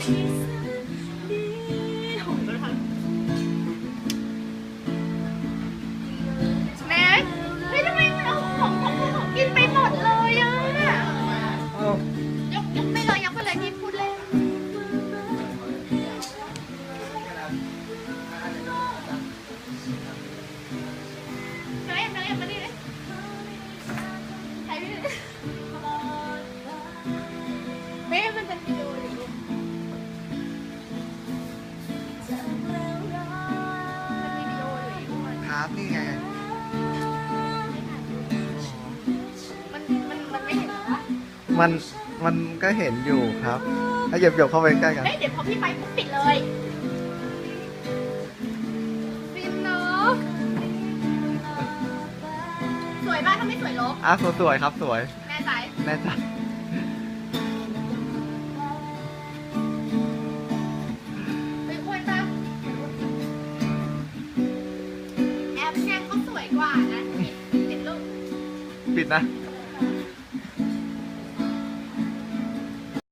แม่เฮ้ยทำไมมัอของของขอกินไปหมดเลยอะยกยกไปเลยยกไปเลยพี่พูด ครันี่ไงมันมันก็เห็นอยู่ครับให้เหยียบเหยีบเข้าไปใกล้กันเฮ้ยเดี๋ยวพอพี่ไปปุ๊บปิดเลยฟินเนาะสวยบ้างถ้าไม่สวยลบอะสวยสวยครับสวยแม่ใจ แน่ใจ ปิดนะ